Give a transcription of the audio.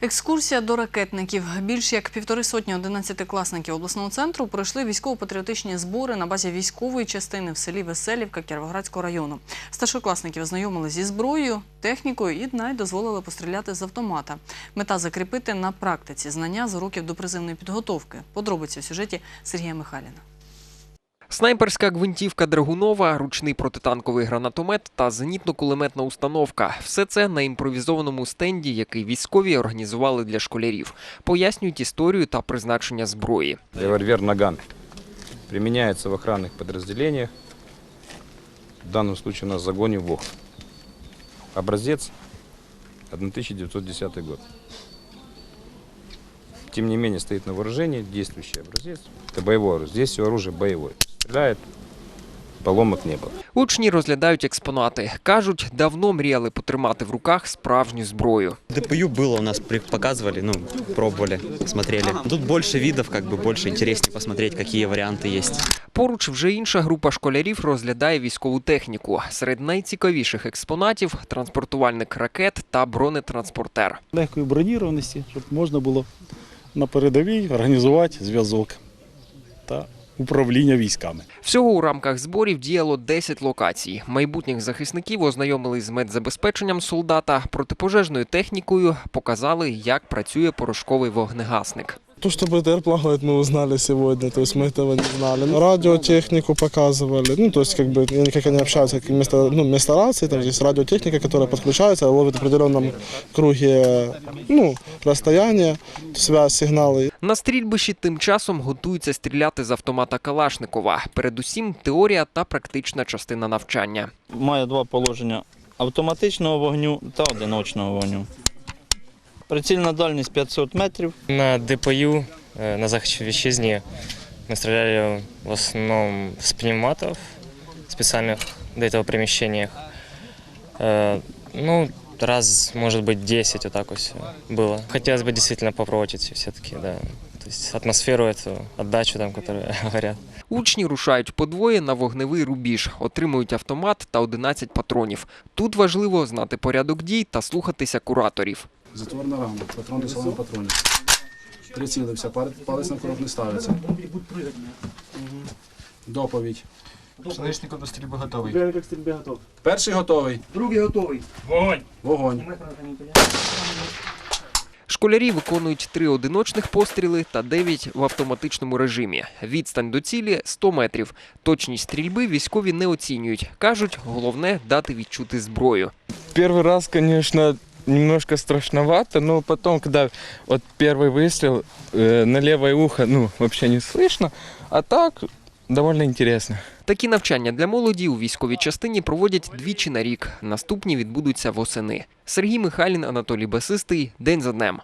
Екскурсія до ракетників. Більш як півтори сотні одинадцятикласників обласного центру пройшли військово-патріотичні збори на базі військової частини в селі Веселівка Кіровоградського району. Старшокласників ознайомили зі зброєю, технікою і навіть дозволили постріляти з автомата. Мета закріпити на практиці знання з уроків допризивної підготовки. Подробиці в сюжеті Сергія Михайліна. Снайперська гвинтівка Драгунова, ручний протитанковий гранатомет та зенітно-кулеметна установка – все це на імпровізованому стенді, який військові організували для школярів. Пояснюють історію та призначення зброї. Револьвер «Наган» применяется в охранных подразделениях. В данном случае у нас в загоне ВОХ. Образец 1910 год. Тем не менее стоит на вооружении действующий образец. Это боевое оружие. Здесь все оружие боевое Стреляет, поломок не было. Учні розглядають експонати. Кажуть, давно мріяли потримати в руках справжню зброю. ДПЮ было у нас, при- показывали, ну, пробовали, смотрели. Тут больше видов, как бы больше интереснее посмотреть, какие варианты есть. Поруч вже інша група школярів розглядає військову техніку. Серед найцікавіших експонатів – транспортувальник ракет та бронетранспортер. легкої бронірованості, щоб можна було на передовій організувати зв'язок та управління військами. Всього у рамках зборів діяло 10 локацій. Майбутніх захисників ознайомили з медзабезпеченням солдата, протипожежною технікою, показали, як працює порошковий вогнегасник. То, что БТР плавает, мы узнали сегодня, то есть мы этого не знали. Радиотехнику показывали, ну, то есть как бы они как они общаются, как вместо, ну, вместо рации, там есть радиотехника, которая подключается, ловит в определенном круге, ну, расстояние, связь, сигналы. На стрільбищі тим часом готуються стріляти з автомата Калашникова. Передусім теорія та практична частина навчання. має два положення автоматичного вогню та одиночного вогню. Прицільна дальність 500 метрів. На ДПЮ, э, на захвате вещизни, мы стреляли в основном с пневматов, специальных для этого примещениях. Э, Ну, раз, может быть, 10 вот так вот всё было. Хотелось бы действительно попробовать все-таки, да. То есть атмосферу эту, отдачу там, которые говорят. Учні рушають подвоє на вогневий рубіж, отримують автомат та 11 патронів. Тут важливо знати порядок дій та слухатися кураторів. Затворна рама, патрон до салону патронів. Прицілився, палець на курок не ставиться. Доповідь. Снижником до стрільби готовий. Перший готовий. Другий готовий. Вогонь. Вогонь. Школярі виконують три одиночних постріли та дев'ять в автоматичному режимі. Відстань до цілі 100 метрів. Точність стрільби військові не оцінюють. Кажуть, головне дати відчути зброю. Первый раз, конечно, немножко страшновато, но потом, когда вот первый выстрел э, на левое ухо, ну, вообще не слышно, а так довольно интересно. Такі навчання для молоді у військовій частині проводять двічі на рік. Наступні відбудуться восени. Сергій Михайлін, Анатолій Басистий. День за днем.